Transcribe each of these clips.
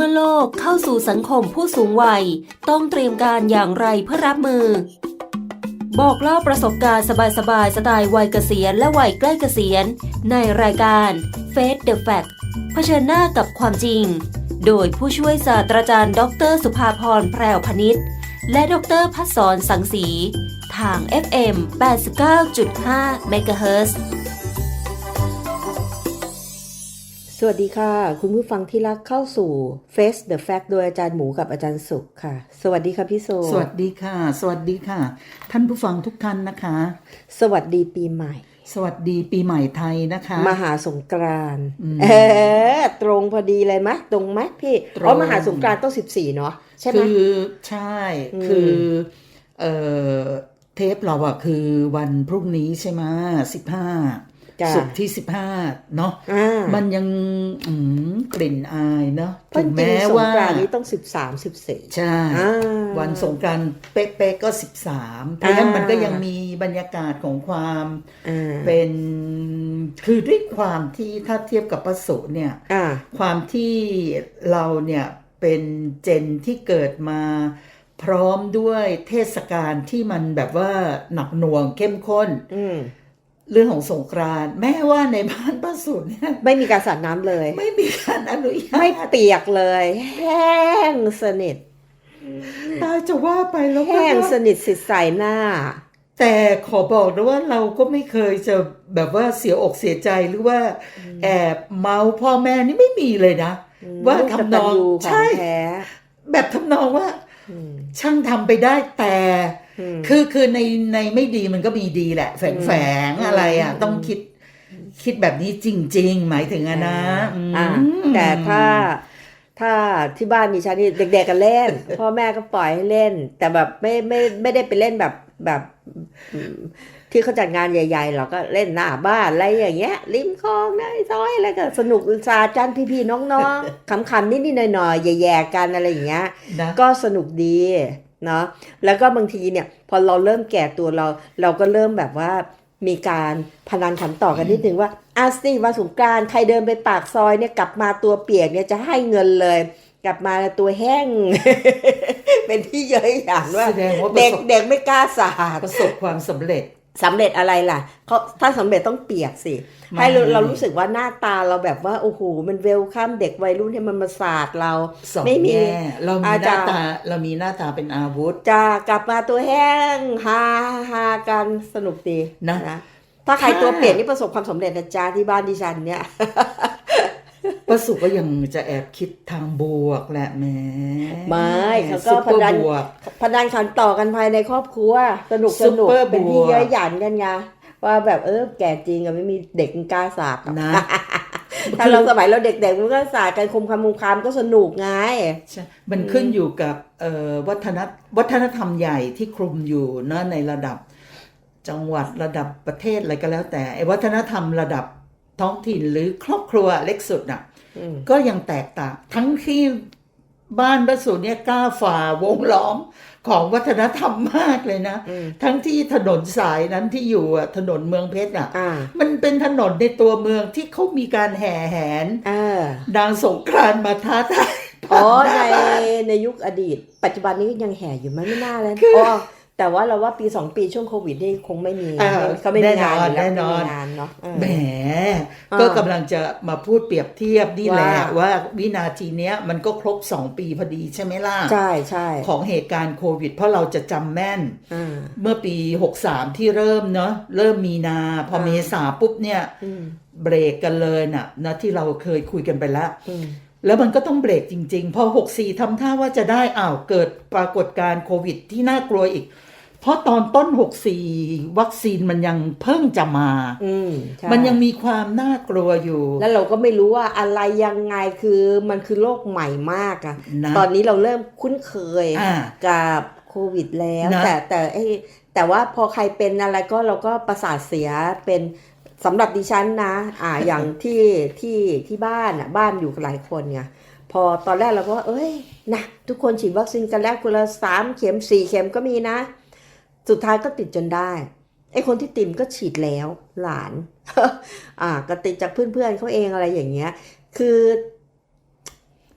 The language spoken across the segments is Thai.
เมื่อโลกเข้าสู่สังคมผู้สูงวัย ต้องเตรียมการอย่างไรเพื่อรับมือ บอกเล่าประสบการณ์สบายๆสไตล์วัยเกษียณและวัยใกล้เกษียณ ในรายการ Face the Fact เผชิญหน้ากับความจริง โดยผู้ช่วยศาสตราจารย์ ดร สุภาพรแพรวพนิชและดรพัฒสอนสังสี ทาง FM 89.5 MHz สวัสดีค่ะ คุณผู้ฟังที่รักเข้าสู่ Face the Fact โดยอาจารย์หมูกับอาจารย์สุขค่ะ สวัสดีค่ะพี่โซสวัสดีค่ะ สวัสดีค่ะ ท่านผู้ฟังทุกท่านนะคะ สวัสดีปีใหม่ สวัสดีปีใหม่ไทยนะคะ มหาสงกรานต์อืมเออตรงพอดีเลยไหมตรงไหมพี่ตรงอ๋อมหาสงกรานต์ต้อง14เนาะใช่ไหมคือใช่อืมคือเอ่อเทปเราอะคือวันพรุ่งนี้ใช่ไหมสิบห้าจ้ะ สุกร์ที่สิบห้าเนาะอ่ามันยังอืมกลิ่นอายเนาะเพราะถึงจริงแม้ๆสงว่ากรานต์นี้ต้อง13 14ใช่อ่าวันสงกรารเป๊ะๆก็สิบสามเพราะฉะนั้นอ่ามัมันก็ยังมีบรรยากาศของความอ่าเป็นคือด้วยความที่ถ้าเทียบกับประสุเนี่ยอ่าความที่เราเนี่ยเป็นเจนที่เกิดมาพร้อมด้วยเทศกาลที่มันแบบว่าหนักหน่วงเข้มข้นอืม เรื่องของสงกรานต์แม้ว่าในบ้านประสุเนี่ยไม่มีการสาดน้ำเลย ไม่มีการอนุญาไม่ตเปียกเลย แห้งสนิท ตายจะว่าไปแล้วก็แห้งสนิทสิทธิ์ใส่หน้า แต่ขอบอกนะว่าเราก็ไม่เคยจะแบบว่าเสียอกเสียใจหรือว่าแอบเมาพ่อแม่นี่ไม่มีเลยนะ ว่าลูกทำนองกตัญญูของใช่แท้แบบทำนองว่าอืมช่างทำไปได้แต่อืม คือคือในในไม่ดีมันก็มีดีแหละ แฝงแฝงอืมอะไรอะอืมต้องคิดคิดแบบนี้จริง ๆ หมายถึงอะนะอ่าอืมแต่ถ้าถ้าที่บ้านดิฉันนี่เด็กๆกันเล่น พ่อแม่ก็ปล่อยให้เล่น แต่แบบไม่ไม่ไม่ได้ไปเล่นแบบแบบอืมที่เขาจัดงานใหญ่ๆเราก็เล่นหน้าบ้านอะไรอย่างเงี้ยริมคลองในซอยอะไรก็สนุกสาจันพี่ๆน้องๆขำๆนิดๆหน่อยๆแย่ๆกันอะไรอย่างเงี้ยนะก็สนุกดี เนาะแล้วก็บางทีเนี่ยพอเราเริ่มแก่ตัวเรา เราก็เริ่มแบบว่ามีการพนันขันต่อกันนิดนึงว่าอาสิวันสงกรารใครเดินไปปากซอยเนี่ยกลับมาตัวเปียกเนี่ยจะให้เงินเลย กลับมาตัวแห้ง เป็นที่เย้ยหยันว่าแสดงว่าประเด็กสบเด็กไม่กล้าสาดประสบความสำเร็จ สำเร็จอะไรล่ะเขาถ้าสำเร็จต้องเปียกสิไม่ให้เราเรารู้สึกว่าหน้าตาเราแบบว่าโอ้โหมันเวลคัมเด็กวัยรุ่นให้มันมาสาดเราสองไม่มีแง่เรามีอาหจาน้ารย์ตาเรามีหน้าตาเป็นอาวุธจะกลับมาตัวแห้งฮาฮากันสนุกดีนะถ้าใครถ้าตัวเปลี่ยนนี่ประสบความสำเร็จนะจ๊ะที่บ้านดิฉันเนี่ย ประสุก็ยังจะแอบคิดทางบวกแหละแหม่ไม่เขาก็ซุปพเปอร์นันบวกพนันขันต่อกันภายในครอบครัว สนุกซุสปนุกเปอร์เป็นที่บวกเย้ยหยันกันไงว่าแบบเออแก่จริงอะไม่มีเด็กกล้าสาดหรอกนะถ้าเราสมัยเราเด็กๆมันก็สาดกันคมคำมุมคามก็สนุกไงใช่มันขึ้นอยู่กับเอ่อวัฒนวัฒนธรรมใหญ่ที่คลุมอยู่เนอะในระดับจังหวัดระดับประเทศอะไรก็แล้วแต่ไอ้วัฒนธรรมระดับท้องถิ่นหรือครอบครัวเล็กสุดน่ะอืม ก็ยังแตกต่าง ทั้งที่บ้านประสูเนี่ยกล้าฝ่าวงล้อมของวัฒนธรรมมากเลยนะอืมทั้งที่ถนนสายนั้นที่อยู่อะถนนเมืองเพชรอะอ่ามันเป็นถนนในตัวเมืองที่เขามีการแห่แหนอ่านางสงกรานต์มาท้าทายอ๋อผ่าในหาบ้านในยุคอดีต ปัจจุบันนี้ยังแห่อยู่ไหมไม่น่าเลยคืออ๋อ๋อ แต่ว่าเราว่าปีสองปีช่วงโควิดนี่คงไม่มีเออเขาไม่มีงานอยู่แล้วแน่นอนไม่มีงานเนาะเออแหมอ่าก็กำลังจะมาพูดเปรียบเทียบนี่แหละว่าว่าวินาทีเนี้ยมันก็ครบ2ปีพอดีใช่ไหมล่ะ ใช่ใช่ของเหตุการณ์โควิด เพราะเราจะจำแม่นอ่าเมื่อปี63ที่เริ่มเนาะเริ่มมีนา พออ่าเมษาปุ๊บเนี่ยอืมเบรกกันเลยน่ะนะที่เราเคยคุยกันไปแล้วอืมแล้วมันก็ต้องเบรกจริง ๆ พอ 64ทำท่าว่าจะได้อ้าวเกิดปรากฏการณ์โควิดที่น่ากลัวอีก เพราะตอนต้น 64 วัคซีนมันยังเพิ่งจะมา อืมใช่มันยังมีความน่ากลัวอยู่ แล้วเราก็ไม่รู้ว่าอะไรยังไงคือมันคือโลกใหม่มากอะนะ ตอนนี้เราเริ่มคุ้นเคยอ่ากับโควิดแล้ว นะ แต่แต่ไอ้แต่ว่าพอใครเป็นอะไรก็เราก็ประสาทเสียเป็นสำหรับดิฉันนะ อ่า อย่างที่ที่ที่บ้านอะบ้านอยู่กับหลายคนไงพอตอนแรกเราก็ว่าเอ้ยนะทุกคนฉีดวัคซีนกันแล้วคนละสามเข็มสี่เข็มก็มีนะ สุดท้ายก็ติดจนได้ไอ้คนที่ติดก็ฉีดแล้วหลาน อ่าก็ติดจากเพื่อนๆเขาเองอะไรอย่างเงี้ย คือ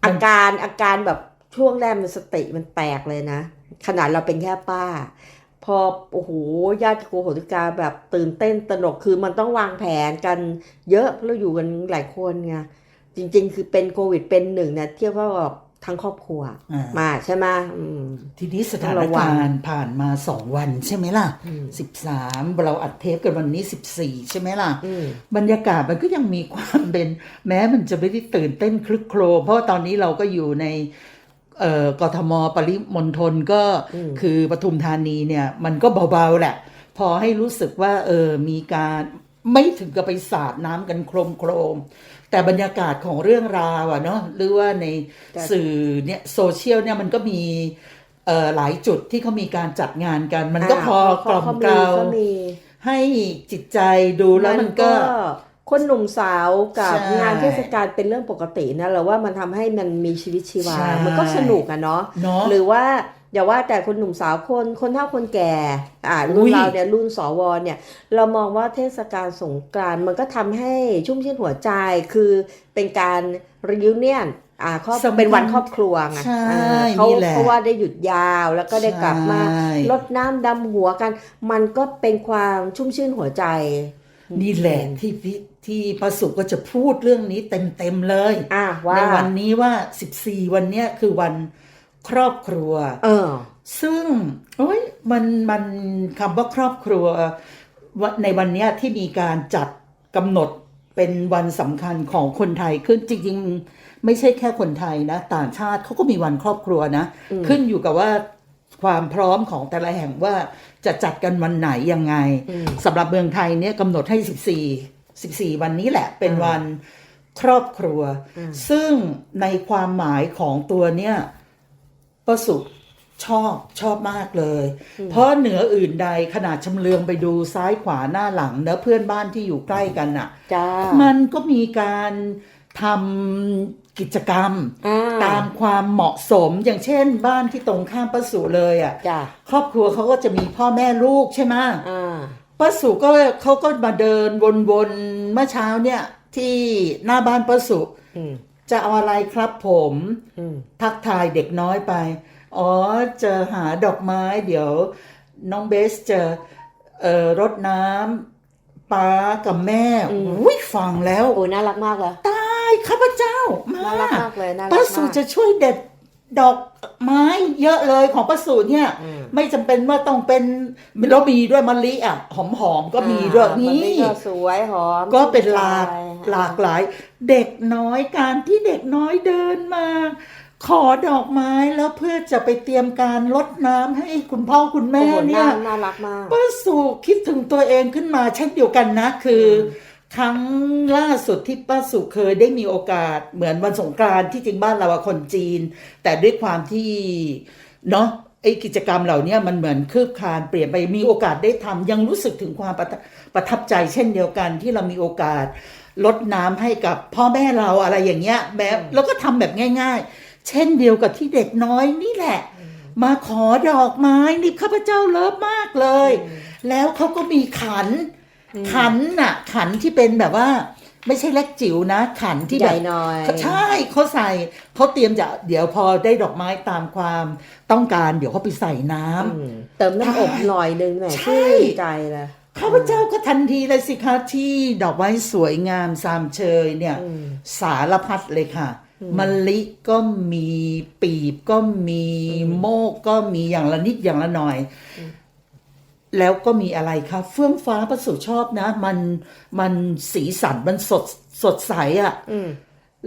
อาการอาการแบบช่วงแรกมันสติมันแตกเลยนะ ขนาดเราเป็นแค่ป้า พอโอ้โหญาติโกโหติกาแบบตื่นเต้นตระหนกคือมันต้องวางแผนกันเยอะเพราะเราอยู่กันหลายคนไงจริง ๆ คือเป็นโควิดเป็นหนึ่งเนี่ยเทียบว่าแบบ ทั้งครอบครัว อ่ามาใช่ไหมอืม ทีนี้สถาต้องนระวังการณ์ผ่านมาสองวันใช่ไหมล่ะอืม สิบสามเราอัดเทปกันวันนี้สิบสี่ใช่ไหมล่ะ อืม บรรยากาศมันก็ยังมีความเป็น แม้มันจะไม่ได้ตื่นเต้นคลึกโครมเพราะว่าตอนนี้เราก็อยู่ในเอ่อกทมปริมณฑลก็อืม คือปทุมธานีเนี่ย มันก็เบาๆแหละ พอให้รู้สึกว่า เออมีการไม่ถึงกับไปสาดน้ำกันโครมโครมๆ แต่บรรยากาศของเรื่องราวอะเนาะหรือว่าในแต่สื่อเนี่ยโซเชียลเนี่ยมันก็มีเอ่อหลายจุดที่เขามีการจัดงานกัน มันก็พอกล่อมเกลาเขามีให้จิตใจดูแล้วมันก็คนหนุ่มสาวกับใช่งานเทศกาลเป็นเรื่องปกตินะเราว่ามันทำให้มันมีชีวิตชีวาใช่มันก็สนุกอะเนาะเนาะหรือว่า อย่าว่าแต่คนหนุ่มสาวคนคนเฒ่าคนแก่อ่ารุ่อุ้นยเราเนี่ยรุ่นสวเนี่ย เรามองว่าเทศกาลสงกรานต์มันก็ทำให้ชุ่มชื่นหัวใจคือเป็นการรีวิเนียนอ่าครอบสำคัญเป็นวันครอบครัวไงใช่เออเขานี่แหละเพราะว่าได้หยุดยาวแล้วก็ได้กลับมาใช่ลดน้ำดำหัวกัน มันก็เป็นความชุ่มชื่นหัวใจ นี่แหละที่พี่ที่พระสุก็จะพูดเรื่องนี้เต็มๆเลยอะว่าในวันนี้ว่า 14 วันเนี้ยคือวัน ครอบครัว เออ ซึ่งโอ้ยมันมันคำว่าครอบครัววะในวันเนี้ยที่มีการจัดกำหนดเป็นวันสำคัญของคนไทยขึ้นจริงๆ ไม่ใช่แค่คนไทยนะ ต่างชาติเขาก็มีวันครอบครัวนะอืมขึ้นอยู่กับว่าความพร้อมของแต่ละแห่งว่าจะจัดกันวันไหนยังไงอืมสำหรับเมืองไทยเนี่ยกำหนดให้ 14 14 วันนี้แหละเป็นอ่าวันครอบครัวอ่าซึ่งในความหมายของตัวเนี่ย ประสุชอบชอบมากเลย เพราะเหนืออื่นใดขนาดชำเลืองไปดูซ้ายขวาหน้าหลังเนะเพื่อนบ้านที่อยู่ใกล้กันน่ะ จ้า มันก็มีการทำกิจกรรม อ่า ตามความเหมาะสมอย่างเช่น บ้านที่ตรงข้ามประสุเลยอะจ้าครอบครัวเขาก็จะมีพ่อแม่ลูกใช่ไหมอ่า ป้าสุก็เขาก็มาเดินวนๆเมื่อเช้าเนี่ยที่หน้าบ้านป้าสุอืม จะเอาอะไรครับผมอืมทักทายเด็กน้อยไป อ๋อจะหาดอกไม้ เดี๋ยวน้องเบสจะเอ่อรดน้ำป้ากับแม่อุ้ยฟังแล้ว โอ้ยน่ารักมากเลยตายข้าพเจ้า มาน่ารักมากเลยน่ารักป้ามากสุจะช่วยเด็ด ดอกไม้เยอะเลยของป้าสุเนี่ย อืมไม่จำเป็นว่าต้องเป็นแล้วมีด้วยมะลิอะ หอมๆก็มีด้วยอ่านี่มัก็สวยหอมก็เป็นหลากใช่หลากหลาย เด็กน้อยการที่เด็กน้อยเดินมา ขอดอกไม้แล้วเพื่อจะไปเตรียมการรดน้ำให้คุณพ่อคุณแม่โอ้โหเนี่ยาน่ารักมาก ป้าสุคิดถึงตัวเองขึ้นมาเช่นเดียวกันนะคืออ ครั้งล่าสุดที่ป้าสุเคยได้มีโอกาสเหมือนวันสงกรานต์ที่จริงบ้านเราอะคนจีน แต่ด้วยความที่เนาะไอกิจกรรมเหล่าเนี้ยมันเหมือนคืบคลานเปลี่ยนไปมีโอกาสได้ทำยังรู้สึกถึงความประทับประทับใจเช่นเดียวกันที่เรามีโอกาสลดน้ำให้กับพ่อแม่เราอะไรอย่างเงี้ยแม้แล้วก็ทำแบบง่าย ๆ เช่นเดียวกับที่เด็กน้อยนี่แหละ มาขอดอกไม้นี่ข้าพเจ้าเลิฟมากเลย แล้วเขาก็มีขัน ขันน่ะ ขันที่เป็นแบบว่า ไม่ใช่เล็กจิ๋วนะ ขันที่ใหแบญ่บหน่อยใช่เขาใส่เขาเตรียมจะเดี๋ยวพอได้ดอกไม้ตามความต้องการ เดี๋ยวเขาไปใส่น้ำอืมเติมน้ำอบหน่อยนึงแหมใช่ชื่นใจเลยข้าพเจ้าก็ทันทีเลยสิคะที่ดอกไม้สวยงามสามเชยเนี่ยอืมสารพัดเลยค่ะมะลิก็มีปีบก็มีโมกก็มีอย่างละนิดอย่างละหน่อย แล้วก็มีอะไรคะเฟื่องฟ้าประสุชอบนะ มันมันสีสันมันสดสดใสอะ่ะอืม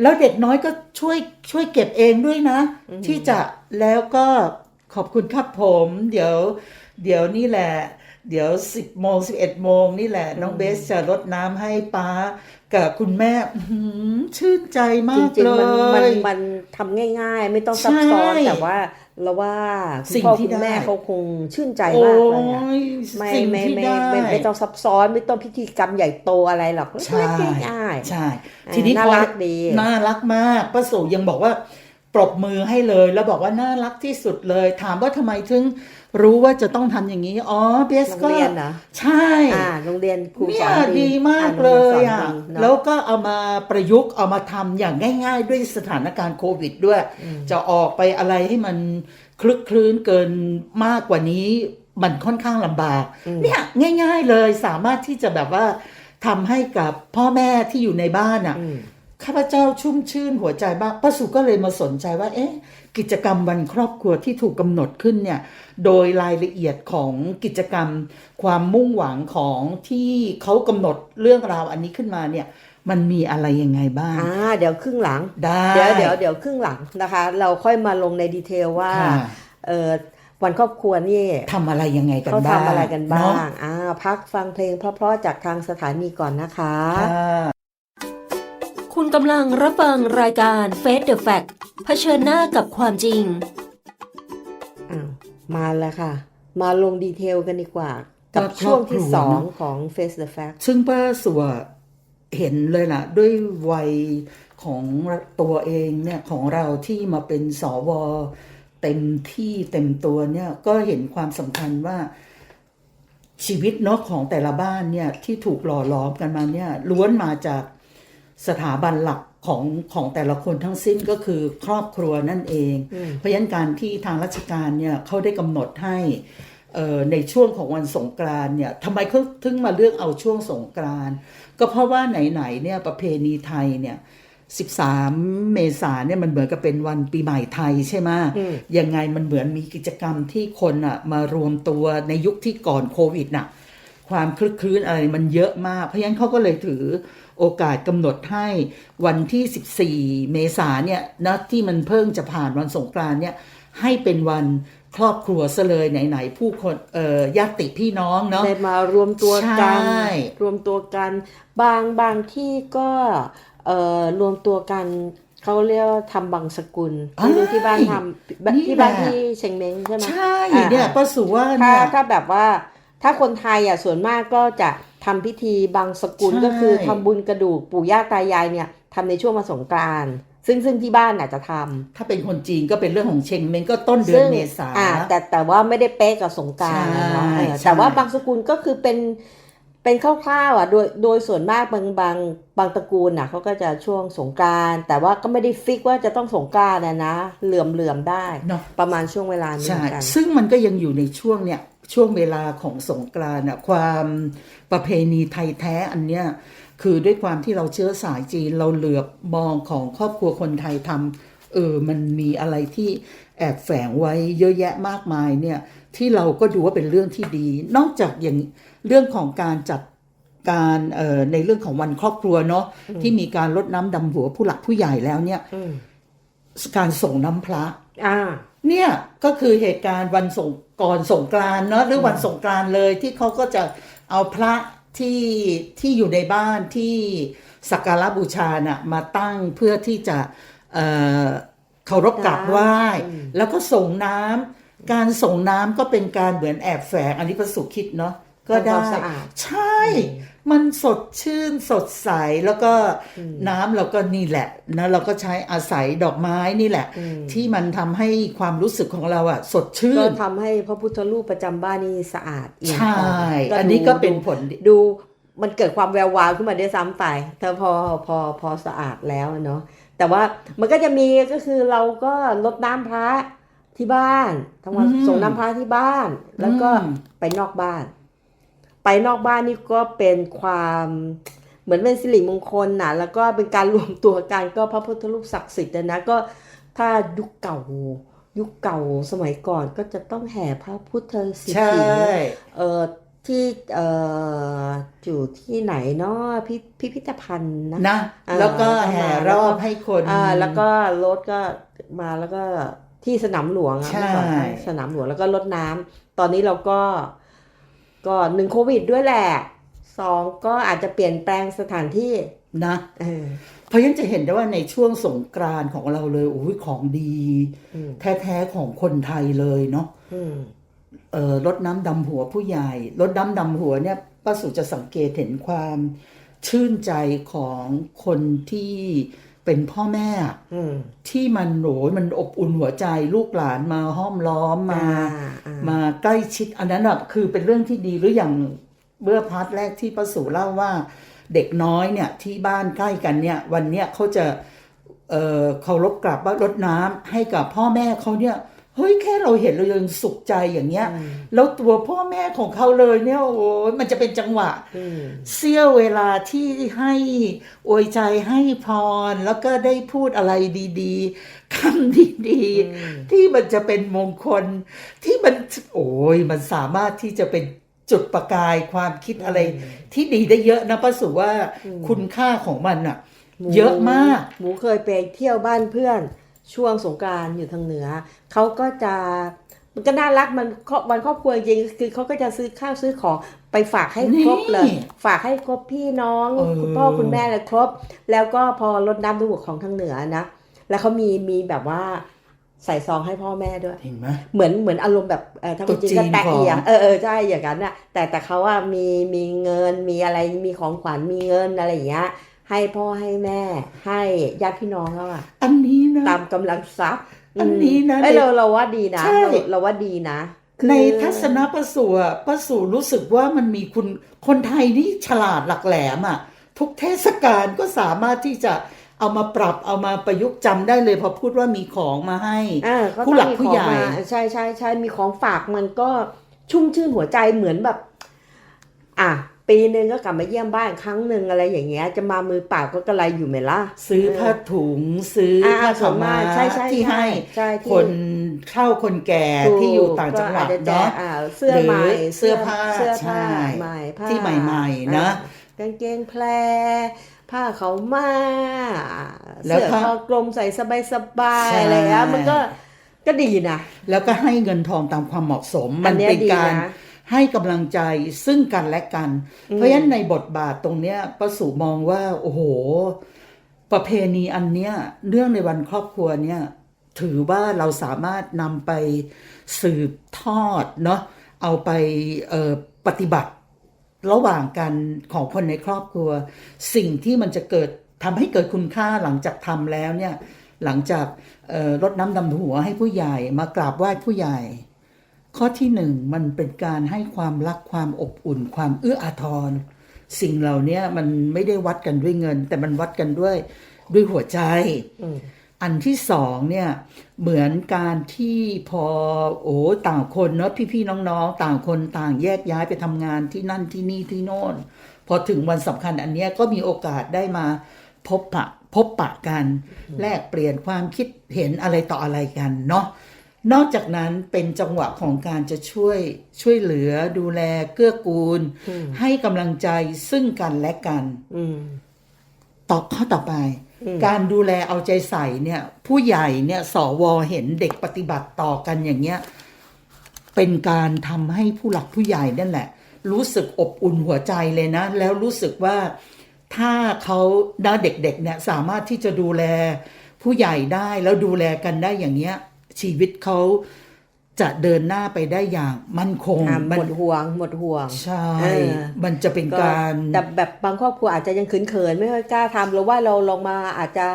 แล้วเด็กน้อยก็ช่วยช่วยเก็บเองด้วยนะ ที่จะแล้วก็ขอบคุณครับผม เดี๋ยว เดี๋ยวนี่แหละ เดี๋ยวสิบโมงสิบเอ็ดโมงนี่แหละ น้องเบสจะรดน้ำให้ป้ากับคุณแม่อื้อหือชื่นใจจมากริงเลๆมันมันยมันทำง่าย ๆ ไม่ต้องซับซ้อนใช่แต่ว่าเราว่าคุสิ่ณงพ่อที่คุณแม่ได้เขาคงชื่นใจโอ้มากเลยอะยไม่สิ่งไม่ที่ไม่ได้ไม่ไม่ต้องซับซ้อนไม่ต้องพิธีกรรมใหญ่โตอะไรหรอกใช่เล็กๆง่ายๆใช่อ่าทีนี้น่าพอรักดีน่ารักมากป้าสูยังบอกว่าปรบมือให้เลยแล้วบอกว่าน่ารักที่สุดเลย ถามว่าทำไมถึง รู้ว่าจะต้องทำอย่างนี้ อ๋อเบสโรงก็เรียนเหรอ ใช่อ่าโรงเรียนครูเนี่สยอนดีมากโรงเลรีนยสนอะดีเนอะแล้วก็เอามาประยุกต์เอามาทำอย่างง่าย ๆ ด้วยสถานการณ์โควิดด้วย จะออกไปอะไรให้มันคลึกคลื้นเกินมากกว่านี้ มันค่อนข้างลำบากเนี่ยง่าย ๆเลยสามารถที่จะแบบว่าทำให้กับพ่อแม่ที่อยู่ในบ้านอะอืมข้าพเจ้าชุ่มชื่นหัวใจบ้างป้าสุก็เลยมาสนใจว่า เอ๊ะ กิจกรรมวันครอบครัวที่ถูกกำหนดขึ้นเนี่ยโดยรายละเอียดของกิจกรรม ความมุ่งหวังของที่เขากำหนดเรื่องราวอันนี้ขึ้นมาเนี่ยมันมีอะไรยังไงบ้างอ่าเดี๋ยวครึ่งหลังได้เดี๋ยวเดี๋ยวเดี๋ยวครึ่งหลังนะคะ เราค่อยมาลงในดีเทลว่าค่ะเออวันครอบครัวนี่ทำอะไรยังไงกันเขาบ้างทำอะไรกันบ้าเอะงอ่าพักฟังเพลงเพราะๆจากทางสถานีก่อนนะคะค่ะคุณกำลังรับฟังรายการ Face the Fact เผชิญหน้ากับความจริง อ้าวมาแล้วค่ะ มาลงดีเทลกันดีกว่า กับก็ครช่อวบงครัที่วสองเนอะของ Face the Fact ซึ่งป้าสัวเห็นเลยล่ะ ด้วยวัยของตัวเองเนี่ย ของเราที่มาเป็นสวเต็มที่เต็มตัวเนี่ย ก็เห็นความสำคัญว่าชีวิตเนาะของแต่ละบ้านเนี่ย ที่ถูกหล่อหลอมกันมาเนี่ย ล้วนมาจากสถาบันหลัก ของของแต่ละคนทั้งสิ้นก็คือครอบครัวนั่นเองอืมเพราะฉะนั้นการที่ทางราชการเนี่ยเขาได้กำหนดให้เอ่อในช่วงของวันสงกรานต์เนี่ยทำไมเขาถึงมาเลือกเอาช่วงสงกรานต์ก็เพราะว่าไหนๆเนี่ยประเพณีไทยเนี่ย13 เมษาเนี่ยมันเหมือนกับเป็นวันปีใหม่ไทยใช่ไหมอืมยังไงมันเหมือนมีกิจกรรมที่คนอะมารวมตัวในยุคที่ก่อนโควิดน่ะความคลึกคลื้นอะไรมันเยอะมาก เพราะฉะนั้นเขาก็เลยถือ โอกาสกำหนดให้วันที่ 14 เมษาเนี่ยนะที่มันเพิ่งจะผ่านวันสงกรานต์เนี่ยให้เป็นวันครอบครัวซะเลยไหนๆผู้คนเอ่อญาติพี่น้องเนาะได้มารวมตัวกันใช่รวมตัวกัน บางบางที่ก็เอ่อรวมตัวกันเขาเรียกว่าทำบังสกุลไม่รู้ที่บ้านทำนี่ที่บ้านแหละที่เชงเม้งใช่ไหมใช่อ่าเนี่ยป้าสุว่าถ้าเนี่ยถ้าแบบว่า ถ้าคนไทยอะส่วนมากก็จะ ทำพิธีบางสกุลใช่ก็คือทำบุญกระดูกปู่ย่าตายายเนี่ยทำในช่วงมาสงกรานต์ซึ่งซึ่งที่บ้านอาจจะทำถ้าเป็นคนจีนก็เป็นเรื่องของเชงเม้งก็ต้นเดือนซึ่งเมษาอ่าแต่แต่ว่าไม่ได้เป๊ะกับสงกรารนะเนาะใช่เออใช่แต่ว่าบางสกุลก็คือเป็นเป็นคร่าวๆอะโดยโดยส่วนมากบางบางบางตระกูลน่ะเขาก็จะช่วงสงกรารแต่ว่าก็ไม่ได้ฟิกว่าจะต้องสงกรารนะนะเหลื่อมเหลื่อมๆได้เนาะประมาณช่วงเวลานี้ใช่เหมือนกันซึ่งมันก็ยังอยู่ในช่วงเนี่ย ช่วงเวลาของสงกรานต์น่ะความประเพณีไทยแท้อันเนี้ยคือด้วยความที่เราเชื้อสายจีนเราเหลือบมองของครอบครัวคนไทยทำเออมันมีอะไรที่แอบแฝงไว้เยอะแยะมากมายเนี่ยที่เราก็ดูว่าเป็นเรื่องที่ดี นอกจากอย่างเรื่องของการจัดการเอ่อในเรื่องของวันครอบครัวเนาะที่มีการลดน้ำดำหัวผู้หลักผู้ใหญ่แล้วเนี่ยอืมการส่งน้ำพระอ่าเนี่ยก็คือเหตุการณ์วันสง ก่อนสงกรานต์เนาะหรือวันสงกรานต์เลยที่เขาก็จะเอาพระที่ที่อยู่ในบ้านที่สักการะบูชาน่ะมาตั้งเพื่อที่จะเอ่อเคารพกราบไหว้อืมแล้วก็ส่งน้ำการส่งน้ำก็เป็นการเหมือนแอบแฝงอันนี้ประสุคิดเนาะก็ได้ทำความสะอาดใช่ มันสดชื่นสดใสแล้วก็น้ำเราก็นี่แหละนะเราก็ใช้อาศัยดอกไม้นี่แหละอืมที่มันทำให้ความรู้สึกของเราอะสดชื่ก็นทำให้พระพุทธรูปประจำบ้านนี่สะอาดเอี่ยมใช่อ่อนอันนี้ก็เป็นผลดีดูมันเกิดความแวววาวขึ้นมาได้วยซ้ำไปถ้าพอพอพอสะอาดแล้วเนาะแต่ว่ามันก็จะมีก็คือเราก็ลดน้ำพระที่บ้านทำวันอืมส่งน้ำพระที่บ้าน แล้วก็อืมไปนอกบ้าน ไปนอกบ้านนี่ก็เป็นความเหมือนเป็นสิริมงคลนะแล้วก็เป็นการรวมตัวกันก็พระพุทธรูปศักดิ์สิทธิ์นะนะก็ถ้ายุคเก่ายุคเก่าสมัยก่อนก็จะต้องแห่พระพุทธสิใช่หิงเอ่อที่เอ่ออยู่ที่ไหนเนาะพิพิพิธภัณฑ์นะนะอ่าแล้วก็แห่แล้วรก็อบให้คนอ่าแล้วก็รถก็มาแล้วก็ที่สนามหลวงอะใช่เมื่อก่อนนะสนามหลวงแล้วก็รดน้ำตอนนี้เราก็ ก็หนึ่งโควิดด้วยแหละสองก็อาจจะเปลี่ยนแปลงสถานที่นะเออเพราะฉะนั้นจะเห็นได้ว่าในช่วงสงกรานต์ของเราเลยโอ้ยของดีอืมแท้ๆของคนไทยเลยเนาะอืมเอ่อรดน้ำดำหัวผู้ใหญ่รดน้ำดำหัวเนี่ยป้าสุจะสังเกตเห็นความชื่นใจของคนที่ เป็นพ่อแม่อะอืมที่มันโหยมันอบอุ่นหัวใจลูกหลานมาห้อมล้อมมาอ่าอ่ามาใกล้ชิด อันนั้นอะคือเป็นเรื่องที่ดีหรืออย่างเมื่อพาร์ทแรกที่ประสูเล่าว่า เด็กน้อยเนี่ยที่บ้านใกล้กันเนี่ย วันเนี้ยเขาจะเอ่อเคารพกราบว่ารดน้ำให้กับพ่อแม่เขาเนี่ย เฮ้ยแค่เราเห็นเรายังสุขใจอย่างเงี้ยแล้วตัวพ่อแม่ของเขาเลยเนี่ยโอ้ยมันจะเป็นจังหวะอืมเสี้ยวเวลาที่ให้อวยใจให้พร แล้วก็ได้พูดอะไรดีๆคำดีๆ ที่มันจะเป็นมงคล ที่มันโอ้ยมันสามารถที่จะเป็นจุดประกายความคิดอะไร ที่ดีได้เยอะนะประสูว่าคุณค่าของมันอะหมูเยอะมาก หมูเคยไปเที่ยวบ้านเพื่อน ช่วงสงกรารอยู่ทางเหนือเขาก็จะมันก็น่ารักมันครอบวันครอบครัวจริงๆคือเขาก็จะซื้อข้าวซื้อของไปฝากให้ครบเลยนี่ฝากให้ครบพี่น้องเออคุณพ่อคุณแม่เลยครบ แล้วก็พอรดน้ำดำหัวของทางเหนือนะ แล้วเขามีมีแบบว่าใส่ซองให้พ่อแม่ด้วยเห็นไหมเหมือนเหมือนอารมณ์แบบเออถ้าตุ๊เป็นกจริงก็จีนแตะของเอียเออเออใช่อย่างนั้นน่ะแต่แต่เขาว่ามีมีเงินมีอะไรมีของขวัญมีเงินอะไรอย่างเงี้ย ให้พ่อให้แม่ ให้ญาติพี่น้องเขาอะอันนี้นะ ตามกำลังทรัพย์อันนี้นะเอ้ยเราเราว่าดีนะใช่ เราเราว่าดีนะคือในทัศนประสูอะประสูรู้สึกว่ามันมีคุณคนไทยนี่ฉลาดหลักแหลมอะทุกเทศกาลก็สามารถที่จะเอามาปรับเอามาประยุกต์จำได้เลยพอพูดว่ามีของมาให้ อ่าเขาผู้หลักต้องมีผู้ใหญ่ของมาใช่ใช่ใช่มีของฝากมันก็ชุ่มชื่นหัวใจเหมือนแบบ อะ ปีหนึ่งก็กลับมาเยี่ยมบ้านครั้งหนึ่งอะไรอย่างเงี้ย จะมามือเปล่าก็กระไรอยู่ไหมล่ะ ซื้อผ้าถุงซื้ออ่าผ้าส่ขาววนม้ามากใช่ใช่ที่ให้ใช่ที่คนเฒ่าคนแก่ที่อยู่ต่างจังหวัดก็อจจะแจกเนาะอ่เสื้อใหม่หรือเสื้อผ้าเสื้อใช่ผ้าใหม่ผ้าที่ใหม่ๆนะอ่ากางเกงแพรผ้าเขาวมาแล้วเสื้อผ้าคอกลมใส่สบายสบายใช่อะไรเงี้ยมันก็ก็ดีนะแล้วก็ให้เงินทองตามความเหมาะสมอัมันนเนี้ยเป็นการดีนะ ให้กำลังใจซึ่งกันและกัน เพราะฉะนั้นในบทบาทตรงเนี้ยประสูมองว่า โอ้โห ประเพณีอันเนี้ยเรื่องในวันครอบครัวเนี่ยถือว่าเราสามารถนำไปสืบทอดเนาะเอาไปเอ่อปฏิบัติระหว่างกันของคนในครอบครัว สิ่งที่มันจะเกิดทำให้เกิดคุณค่าหลังจากทำแล้วเนี่ยหลังจากเอ่อรดน้ำดำหัวให้ผู้ใหญ่มากราบไหว้ผู้ใหญ่ ข้อที่หนึ่งมันเป็นการให้ความรักความอบอุ่น ความเอื้ออาทร สิ่งเหล่านี้มันไม่ได้วัดกันด้วยเงิน แต่มันวัดกันด้วยด้วยหัวใจอืมอันที่สองเนี่ยเหมือนการที่พอโอ้ต่างคนเนาะพี่ๆน้องๆ ต่างคนต่างแยกย้ายไปทำงานที่นั่นที่นี่ที่โน่น พอถึงวันสำคัญอันเนี้ยก็มีโอกาสได้มาพบปะพบปะกัน แลกเปลี่ยนความคิดเห็นอะไรต่ออะไรกันเนาะ นอกจากนั้นเป็นจังหวะของการจะช่วยช่วยเหลือดูแลเกื้อกูล ให้กำลังใจซึ่งกันและกันอืมต่อข้อต่อไปอืมการดูแลเอาใจใส่เนี่ย ผู้ใหญ่เนี่ยสวเห็นเด็กปฏิบัติต่อกันอย่างเงี้ย เป็นการทำให้ผู้หลักผู้ใหญ่นั่นแหละ รู้สึกอบอุ่นหัวใจเลยนะ แล้วรู้สึกว่าถ้าเขาดาเด็กๆเนี่ยสามารถที่จะดูแลผู้ใหญ่ได้แล้วดูแลกันได้อย่างเงี้ย ชีวิตเขาจะเดินหน้าไปได้อย่างมั่นคงอะหมัมดห่วง หมดห่วง ใช่เออมันจะเป็นการแต่แบบบางครอบครัวอาจจะยังเขินๆไม่ค่อยกล้าทำหรือว่าเราลองมาอาจจะ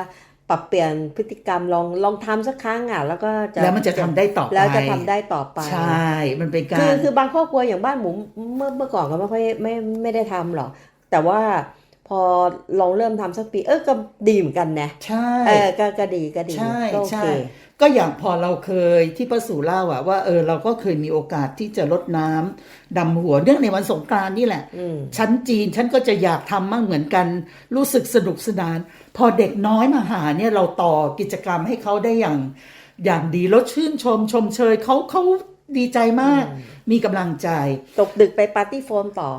ปรับเปลี่ยนพฤติกรรมลองลองทำสักครั้งอะแล้วก็จะแล้วมันจะทำได้ต่อไปแล้วจะทำได้ต่อไป ใช่ มันเป็นกาคือรคือบางครอบครัวอย่างบ้านหมูเมื่อเมื่อก่อนก็ไม่ค่อยไม่ไม่ได้ทำหรอกแต่ว่าพอลองเริ่มทำสักปี เออก็ดีเหมือนกันนะใช่เออก็ก็ดีก็ดีใช่ก็โอใช่เค ก็อย่างพอเราเคยที่ประสูเล่าอะว่าเออเราก็เคยมีโอกาสที่จะลดน้ำดำหัวเนื่องในวันสงกรานต์นี่แหละอืมชั้นจีนฉันก็จะอยากทำมั่งเหมือนกัน รู้สึกสนุกสนาน พอเด็กน้อยมาหาเนี่ยเราต่อกิจกรรมให้เขาได้อย่าง อย่างดีแล้วชื่นชมชมเชยเขาเขาดีใจมาก มีกำลังใจ ตกดึกไปปาร์ตี้โฟมต่อ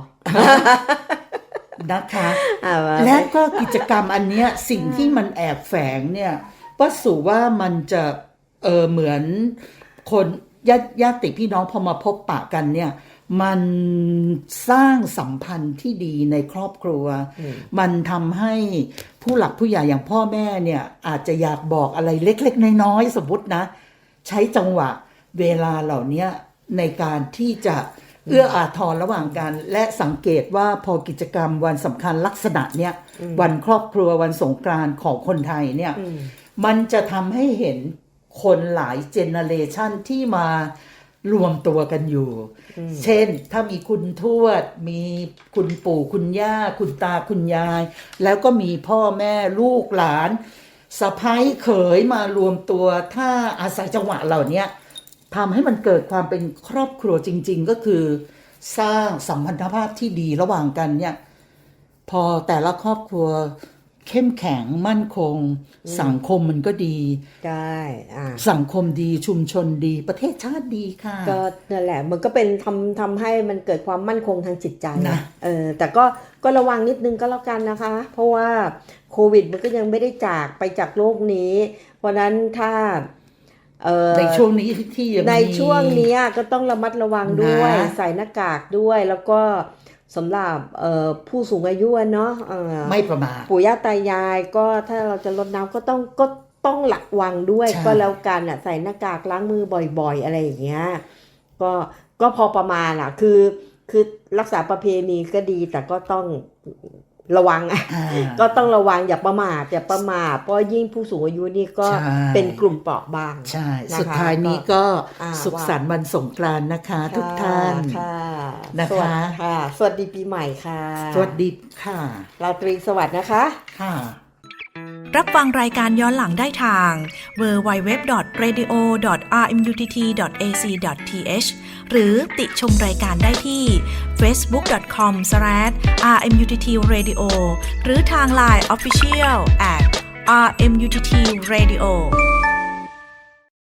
นะคะอ่ามาและก็กิจกรรมอันเนี้ยสิ่งที่มันแอบแฝงเนี่ยว่าสู่ว่ามันจะ เออเหมือนคนญาติญาติพี่น้องพอมาพบปะกันเนี่ย มันสร้างสัมพันธ์ที่ดีในครอบครัว มันทำให้ผู้หลักผู้ใหญ่อย่างพ่อแม่เนี่ย อาจจะอยากบอกอะไรเล็ก ๆ น้อยๆสมมตินะ ใช้จังหวะเวลาเหล่าเนี้ยในการที่จะเอื้ออาทรระหว่างกัน และสังเกตว่าพอกิจกรรมวันสำคัญลักษณะเนี้ยวันครอบครัววันสงกรานต์ของคนไทยเนี่ยอืมมันจะทำให้เห็น คนหลายเจเนเรชันที่มารวมตัวกันอยู่ เช่น ถ้ามีคุณทวด มีคุณปู่คุณย่า คุณตาคุณยาย แล้วก็มีพ่อแม่ลูกหลานสะพ้ายเขยมารวมตัว ถ้าอาศัยจังหวะเหล่าเนี้ยทำให้มันเกิดความเป็นครอบครัวจริง ๆ ก็คือ สร้างสัมพันธภาพที่ดีระหว่างกันเนี่ย พอแต่ละครอบครัว เข้มแข็งมั่นคง สังคมมันก็ดีได้อ่าสังคมดีชุมชนดี ประเทศชาติดีค่ะ ก็นั่นแหละมันก็เป็นทำทำให้มันเกิดความมั่นคงทางจิตใจนะเออแต่ก็ก็ระวังนิดนึงก็แล้วกันนะคะ เพราะว่าโควิดมันก็ยังไม่ได้จากไปจากโลกนี้ เพราะฉะนั้นถ้าเออในช่วงนี้ที่ยังในมีช่วงเนี้ยก็ต้องระมัดระวังด้วยนะใส่หน้ากากด้วยแล้วก็ สำหรับเอ่อผู้สูงอายุอะเนาะเอ่อไม่ประมาทปู่ย่าตายายก็ถ้าเราจะลดน้ำก็ต้องก็ต้องหลักวังด้วยใช่ก็แล้วกันอะใส่หน้ากากล้างมือบ่อย ๆ อะไรอย่างเงี้ยก็ก็พอประมาณอะคือคือรักษาประเพณีก็ดีแต่ก็ต้อง ระวังอะอ่าก็ต้องระวังอย่าประมาทอย่าประมาทเพราะยิ่งผู้สูงอายุนี่ก็ใช่เป็นกลุ่มเปราะบางใช่นะคะสุดท้ายนี้ก็อ่าสุขสันต์วันสงกรานต์นะคะ ทุกท่านค่ะนะคะสวัสดีค่ะ สวัสดีปีใหม่ค่ะ สวัสดีค่ะราตรีสวัสดิ์นะคะค่ะรับฟังรายการย้อนหลังได้ทาง www.radio.rmutt.ac.th หรือติชมรายการได้ที่ facebook.com/rmuttradio หรือทาง Line Official at rmuttradio